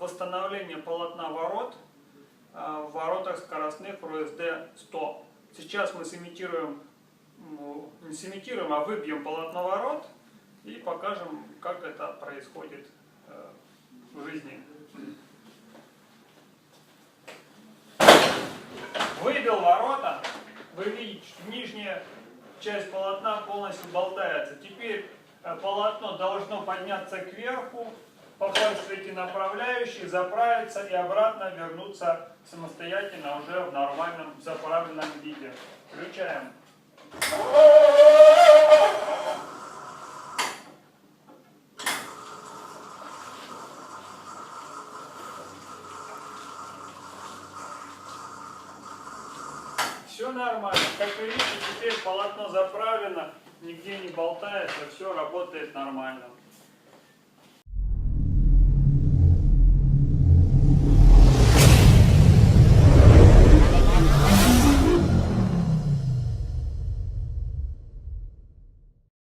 установления полотна ворот а, в воротах скоростных РУСД 100. Сейчас мы сымитируем, ну, не сымитируем, а выбьем полотно ворот и покажем, как это происходит э, в жизни. Выбил ворота, вы видите, нижняя часть полотна полностью болтается. Теперь э, полотно должно подняться кверху, эти направляющие, заправиться и обратно вернуться самостоятельно уже в нормальном заправленном виде. Включаем. Все нормально. Как вы видите, теперь полотно заправлено, нигде не болтается, все работает нормально.